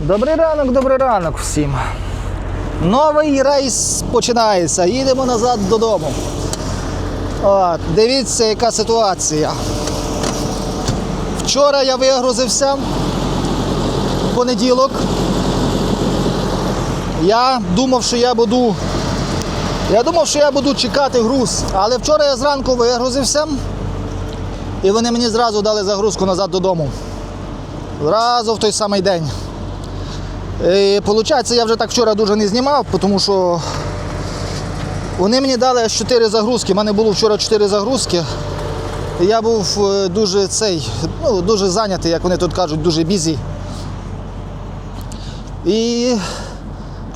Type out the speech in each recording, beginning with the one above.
Добрий ранок, добрий ранок всім. Новий рейс починається. Їдемо назад додому. От, дивіться, яка ситуація. Вчора я вигрузився в понеділок. Я думав, що я буду. Я думав, що я буду чекати груз. Але вчора я зранку вигрузився. І вони мені зразу дали загрузку назад додому. Зразу в той самий день. І, Получається, я вже так вчора дуже не знімав, тому що вони мені дали аж 4 загрузки. У мене було вчора 4 загрузки. Я був е, дуже цей, ну, дуже зайнятий, як вони тут кажуть, дуже бізі. І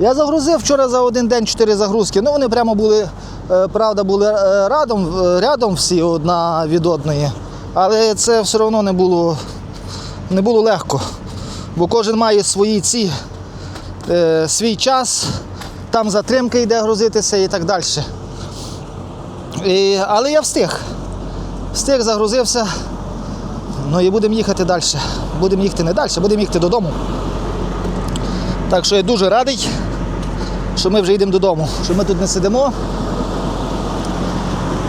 я загрузив вчора за один день 4 загрузки. Ну, вони прямо були, е, правда, були е, рядом, е, рядом всі одна від одної. Але це все одно не було, не було легко. Бо кожен має свої ці, е, свій час, там затримка йде грузитися і так далі. І, але я встиг. Встиг, загрузився. Ну і будемо їхати далі. Будемо їхати не далі, будемо їхати додому. Так що я дуже радий, що ми вже йдемо додому, що ми тут не сидимо.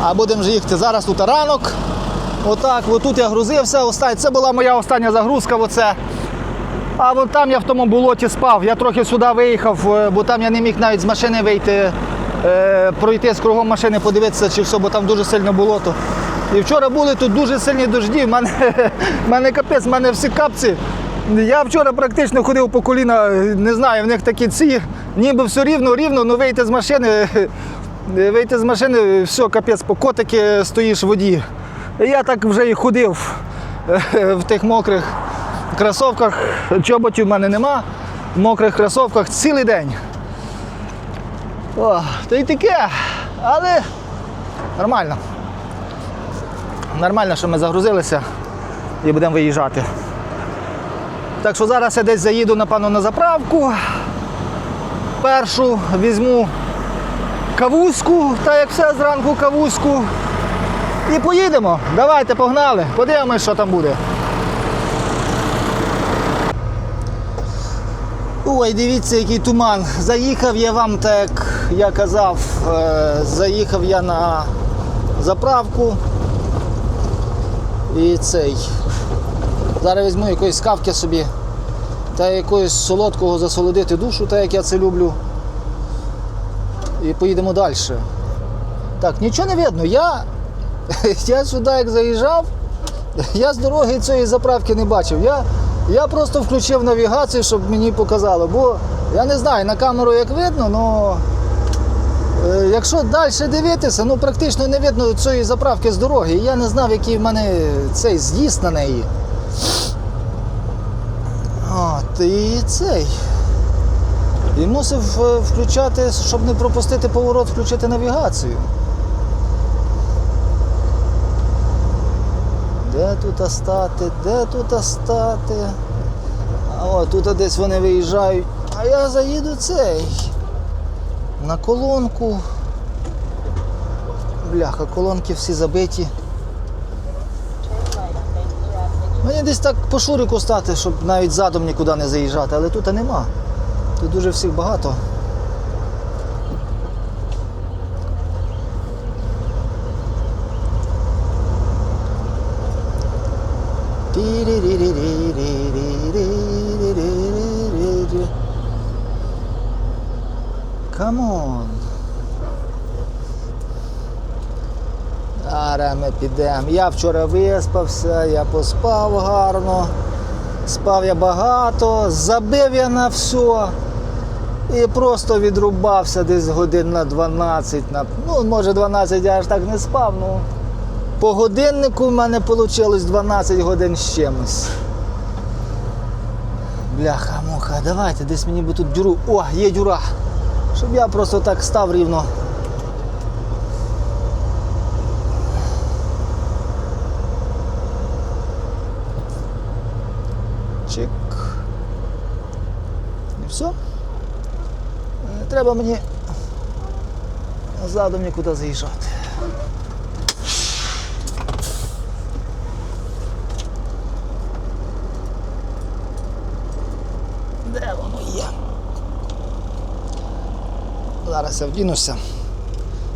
А будемо вже їхати зараз тут ранок. Отак, отут я грузився. Це була моя остання загрузка. Оце. А от там я в тому болоті спав. Я трохи сюди виїхав, е, бо там я не міг навіть з машини вийти, е, пройти з кругом машини, подивитися, чи все, бо там дуже сильно болото. І вчора були тут дуже сильні дожді. В мене, мене капець, в мене всі капці. Я вчора практично ходив по коліна, не знаю, в них такі ці, ніби все рівно, рівно, ну вийти з машини, вийти з машини, все, капець, по котики стоїш в воді. Я так вже і ходив е, в тих мокрих кросовках. Чоботів в мене нема. В мокрих кросовках цілий день. О, то й таке, але нормально. Нормально, що ми загрузилися і будемо виїжджати. Так що зараз я десь заїду, напевно, на заправку. Першу візьму кавузку, так як все зранку кавузку. І поїдемо. Давайте, погнали. Подивимось, що там буде. Ой, дивіться, який туман. Заїхав я вам, так як я казав, е, заїхав я на заправку. І цей. Зараз візьму якоїсь кавки собі та якогось солодкого засолодити душу, так як я це люблю. І поїдемо далі. Так, нічого не видно. Я, я сюди як заїжджав, я з дороги цієї заправки не бачив. Я, я просто включив навігацію, щоб мені показало. Бо я не знаю, на камеру як видно, але якщо далі дивитися, ну практично не видно цієї заправки з дороги. Я не знав, який в мене цей з'їзд на неї. От, і цей. І мусив е, включати, щоб не пропустити поворот, включити навігацію. Де тут стати? Де тут стати? А от тут десь вони виїжджають. А я заїду цей. На колонку. Бляха, колонки всі забиті. Мені десь так по шурику стати, щоб навіть задом нікуди не заїжджати, але тут нема. Тут дуже всіх багато. On. Зараз ми підемо. Я вчора виспався, я поспав гарно. Спав я багато, забив я на все. І просто відрубався десь годин на 12. На, ну, може 12 я аж так не спав. Ну, по годиннику в мене вийшло 12 годин з чимось. Бляха, муха, давайте десь мені би тут дюру. О, є дюра. Щоб я просто так став рівно. Чик. І все. Треба мені задом нікуди заїжджати. Де воно є? Зараз я вдінуся.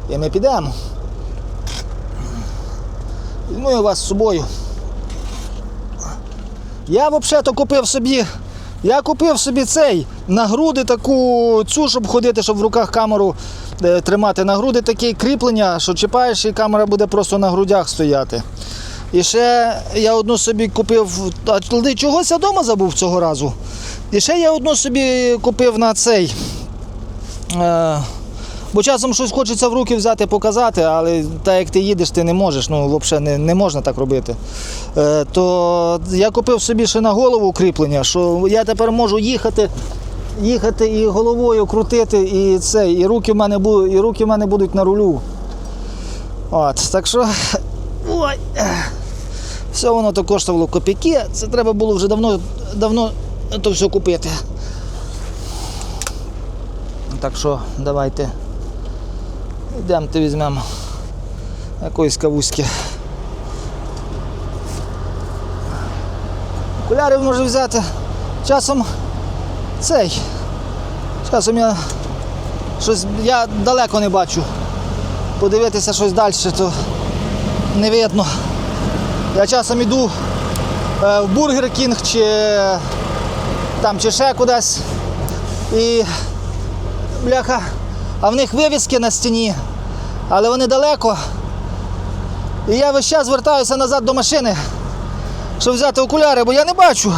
І ми підемо. Візьму я вас з собою. Я взагалі купив собі. Я купив собі цей на груди таку цю, щоб ходити, щоб в руках камеру е, тримати. На груди таке кріплення, що чіпаєш, і камера буде просто на грудях стояти. І ще я одну собі купив. А чогось я вдома забув цього разу. І ще я одну собі купив на цей. Е, бо часом щось хочеться в руки взяти, показати, але так як ти їдеш, ти не можеш. Ну, взагалі не, не можна так робити. Е, то я купив собі ще на голову кріплення, що я тепер можу їхати. Їхати і головою крутити, і це, і руки в мене будуть, і руки в мене будуть на рулю. От, так що. Ой. Все воно то коштувало копійки. Це треба було вже давно, давно то все купити. Так що давайте йдемо візьмемо якоїсь кавуськи. Окуляри може взяти. Часом цей. Часом я щось я далеко не бачу. Подивитися щось далі, то не видно. Я часом іду е, в Бургер Кінг чи там чи ще кудись. І бляха, а в них вивіски на стіні, але вони далеко. І я весь час звертаюся назад до машини, щоб взяти окуляри, бо я не бачу.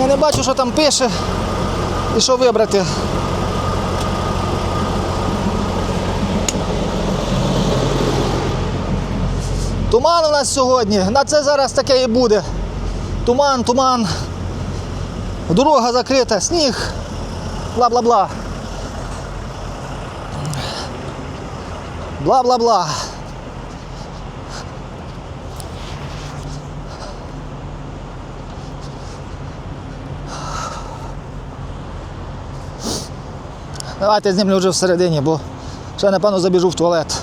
Я не бачу, що там пише і що вибрати. Туман у нас сьогодні. На це зараз таке і буде. Туман, туман. Дорога закрита, сніг. Бла-бла-бла. Бла-бла-бла. Давайте знімлю вже всередині, бо ще напевно забіжу в туалет.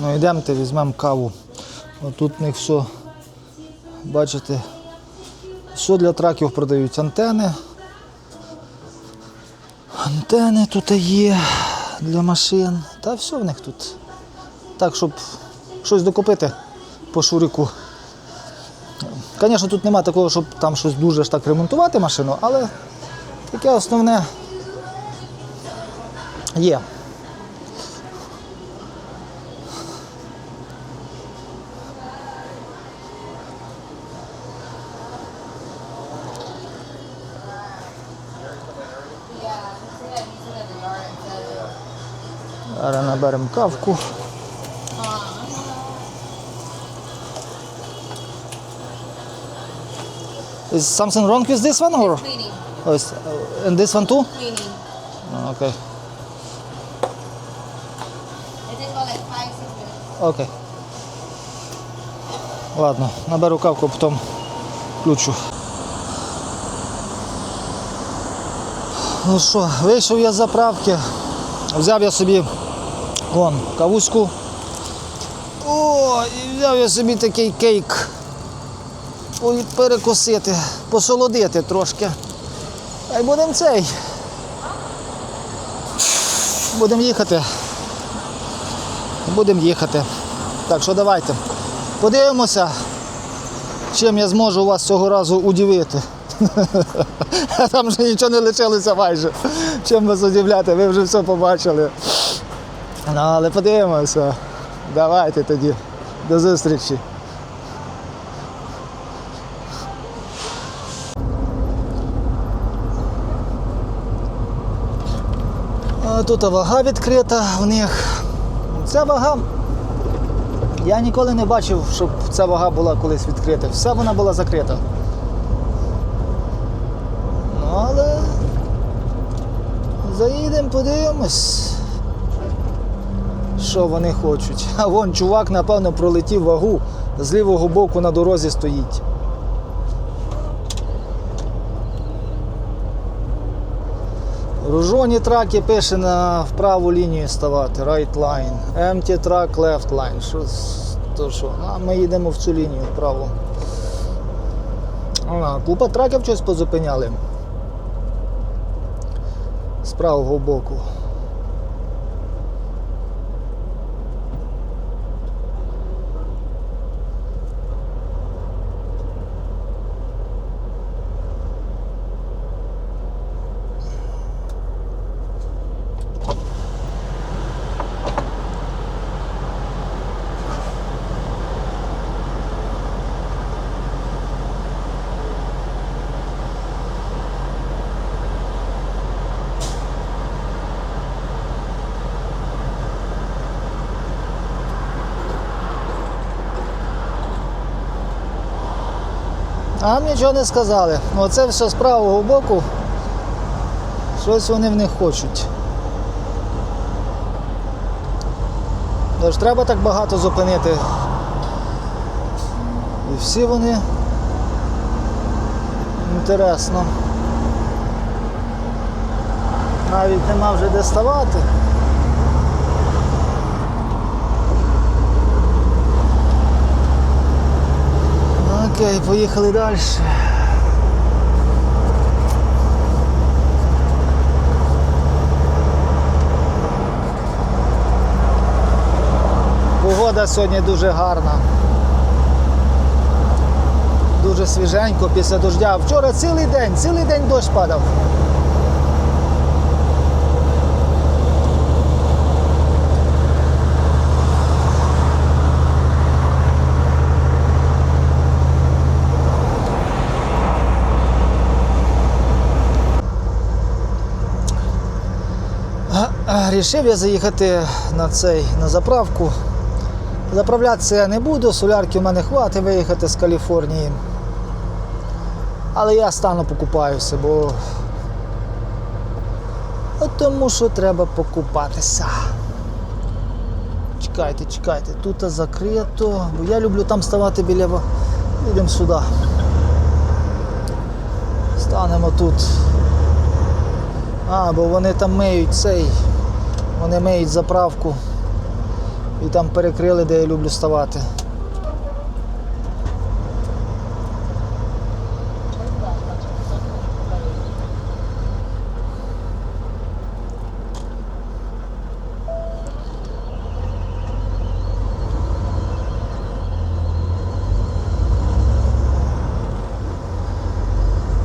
Ну йдемте, візьмемо каву. Отут в них все, бачите, все для траків продають. Антени. Антени тут є для машин. Та все в них тут. Так, щоб щось докупити по шурику. Звісно, тут нема такого, щоб там щось дуже ж так ремонтувати машину, але таке основне є. Зараз наберемо кавку. Is something wrong with this one or? Cleaning, Oh, is, and this one too? cleaning. Oh, Okay. It takes about like five, six minutes. Окей. Ладно, наберу кавку, потім включу. Ну що, вийшов я з заправки, взяв я собі вон, кавуську. О, і взяв я собі такий кейк. Ой, Перекусити, посолодити трошки. А й будемо цей. Будемо їхати. Будемо їхати. Так що давайте. Подивимося, чим я зможу вас цього разу удивити. Там вже нічого не лишилося майже. Чим вас удивляти, ви вже все побачили. Ну, але подивимося. Давайте тоді. До зустрічі. Тут вага відкрита в них. Ця вага. Я ніколи не бачив, щоб ця вага була колись відкрита. Вся вона була закрита. Ну, але заїдемо, подивимось, що вони хочуть. А вон чувак, напевно, пролетів вагу, з лівого боку на дорозі стоїть. Ружоні траки пише на в праву лінію ставати, right line. Empty track, left line. Що, то що? А ми їдемо в цю лінію вправо. А, купа траків щось позупиняли. З правого боку. А нам нічого не сказали. Оце все з правого боку. Щось вони в них хочуть. Тож треба так багато зупинити. І всі вони інтересно. Навіть нема вже де ставати. Окей, поїхали далі. Погода сьогодні дуже гарна. Дуже свіженько після дождя. Вчора цілий день, цілий день дощ падав. А, Рішив я заїхати на цей на заправку. Заправлятися я не буду, солярки в мене хватить виїхати з Каліфорнії. Але я стану покупаюся, бо От тому що треба покупатися. Чекайте, чекайте, тут закрито, бо я люблю там ставати біля. Йдемо сюди. Станемо тут. А, бо вони там миють цей. Вони миють заправку. І там перекрили, де я люблю ставати.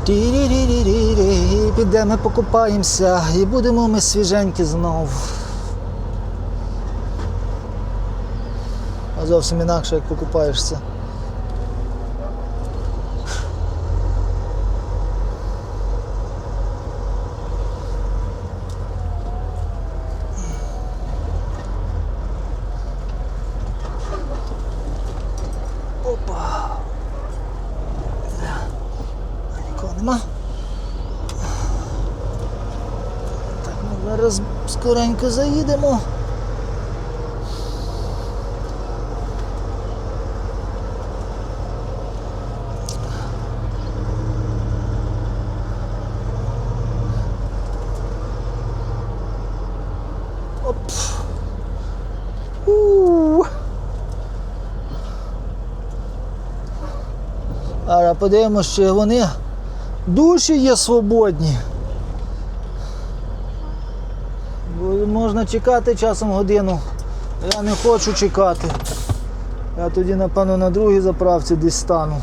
Ті-ді-ді-ді-ді-ді. Покупаємося і будемо ми свіженькі знов. Зовсім інакше, як покупаєшся. Опа. Нікого нема. Так, ми зараз скоренько заїдемо. Подивимося, чи вони душі є свободні. Бо можна чекати часом годину. Я не хочу чекати. Я тоді, напевно, на другій заправці десь стану.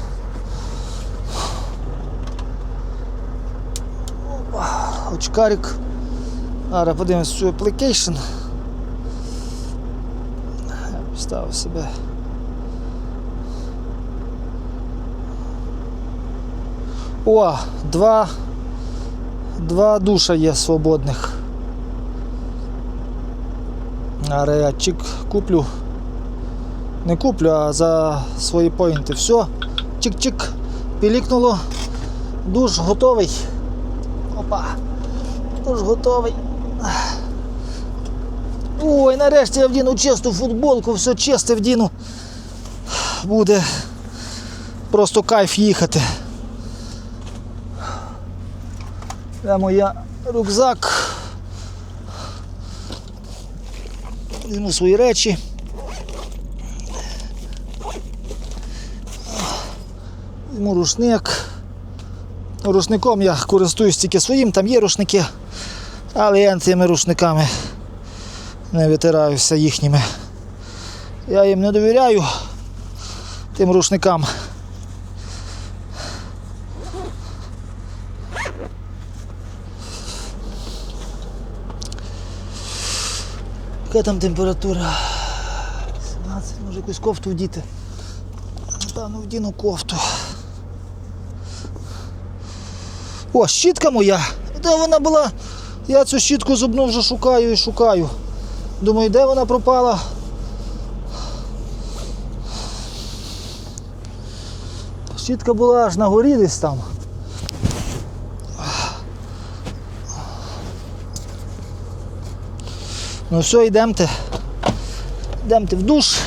Опа, Очкарик. Зараз подивимось цю application. Я поставив себе. О, два, два душа є свободних. Аре чик куплю. Не куплю, а за свої поінти. Все. Чик-чик. Пілікнуло. Душ готовий. Опа. Душ готовий. Ой, нарешті я вдіну чисту футболку, все чисте вдіну. Буде просто кайф їхати. Це моя рюкзак. Візьму свої речі. Візьму рушник. Рушником я користуюсь тільки своїм, там є рушники, але я цими рушниками не витираюся їхніми. Я їм не довіряю тим рушникам. Яка там температура? 17, може якусь кофту вдіти. Напевно, вдіну кофту. О, щітка моя. Де вона була? Я цю щітку зубну вже шукаю і шукаю. Думаю, де вона пропала? Щітка була аж на горі десь там. Ну все, йдемте. Йдемте в душ.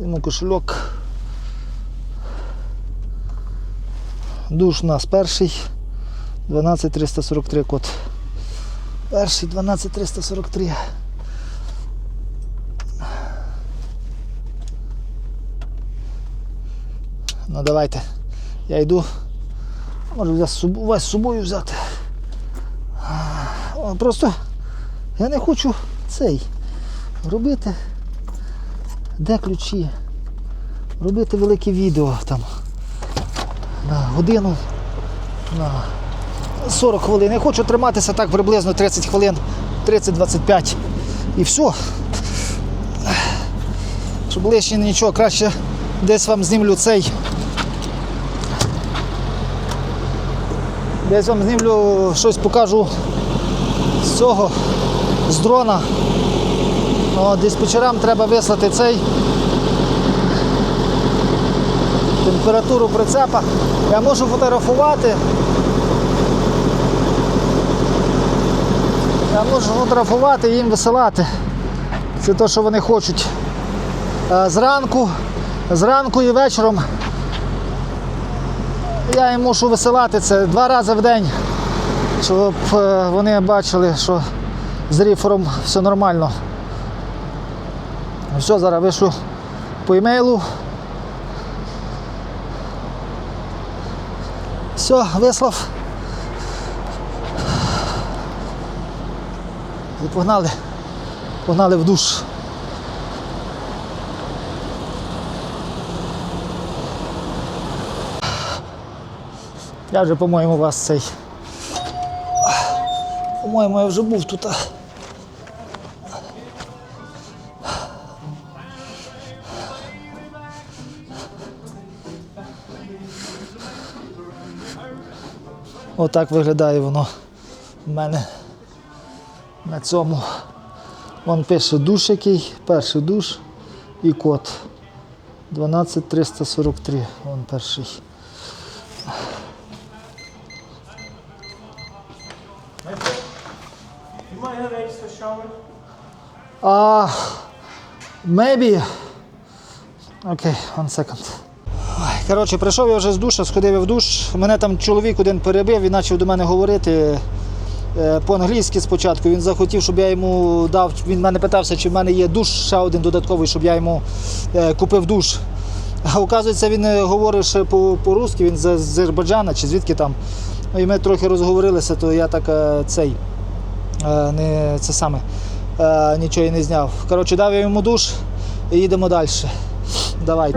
Візьму кошельок. Душ у нас перший. 12343 код. Перший 12343. Ну давайте. Я йду. Можу вас з собою взяти. Просто я не хочу цей робити. Де ключі? Робити велике відео там на годину, на 40 хвилин. Я хочу триматися так приблизно 30 хвилин, 30-25 і все. Щоб лишнє нічого, краще десь вам знімлю цей. Десь вам знімлю щось покажу з цього, з дрона. Ну, диспетчерам треба вислати цей температуру прицепа. Я можу фотографувати. Я можу фотографувати і їм висилати. Це те, що вони хочуть. Е, Зранку, зранку і вечором я їм мушу висилати це два рази в день, щоб е, вони бачили, що з ріфером все нормально. Все, зараз вишлю по емейлу. Все, вислав. І погнали. Погнали в душ. Я вже, по-моєму, вас цей. По-моєму, я вже був тут. Отак виглядає воно в мене на цьому. Вон пише душ який, перший душ і код. 12343. Вон перший. Might have extra shower. А, maybe. Окей, one second. Коротше, прийшов я вже з душа, сходив я в душ. Мене там чоловік один перебив, він почав до мене говорити е, по-англійськи спочатку. Він захотів, щоб я йому дав. Він мене питався, чи в мене є душ ще один додатковий, щоб я йому е, купив душ. А оказується, він е, говорить ще по- по-русски, він з Азербайджана чи звідки там. Ну, І ми трохи розговорилися, то я так цей не це саме е, нічого і не зняв. Коротше, дав я йому душ і їдемо далі. Давай.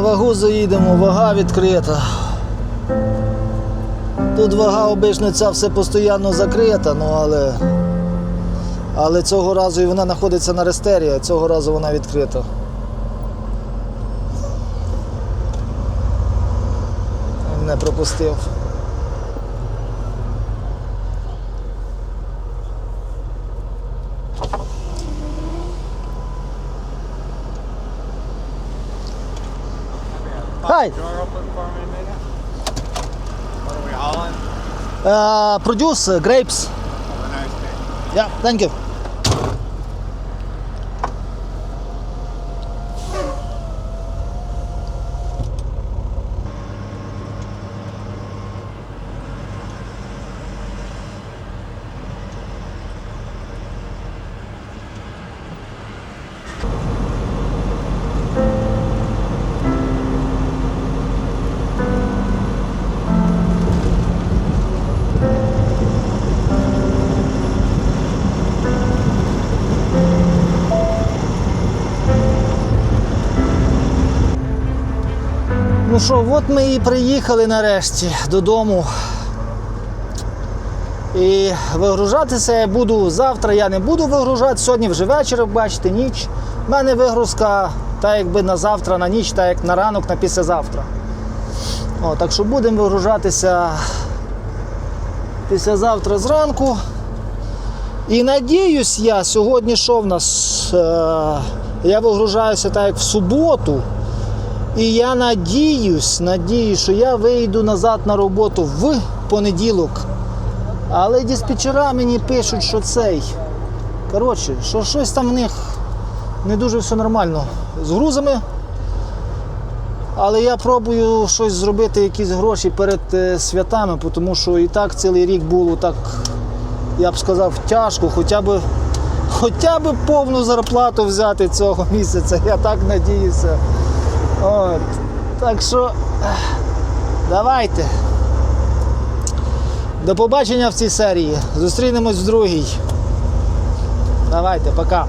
Гузо заїдемо, вага відкрита. Тут вага обично ця все постійно закрита, ну але. Але цього разу і вона знаходиться на рестері, а цього разу вона відкрита. Не пропустив. Produce uh, grapes. Have a nice day. Yeah, thank you. Що, от ми і приїхали нарешті додому. І вигружатися я буду завтра. Я не буду вигружати. Сьогодні вже вечір, бачите, ніч. У мене вигрузка так якби на завтра, на ніч, так як на ранок, на післязавтра. О, так що будемо вигружатися післязавтра зранку. І надіюсь я, сьогодні що в нас? Е, я вигружаюся так як в суботу. І я надіюсь, надіюсь, що я вийду назад на роботу в понеділок. Але диспетчера мені пишуть, що цей. Коротше, що щось там в них не дуже все нормально з грузами. Але я пробую щось зробити, якісь гроші перед е, святами, тому що і так цілий рік було так, я б сказав, тяжко, хоча б, хоча б повну зарплату взяти цього місяця. Я так надіюся. От. Так що давайте. До побачення в цій серії. Зустрінемось в другій. Давайте, пока.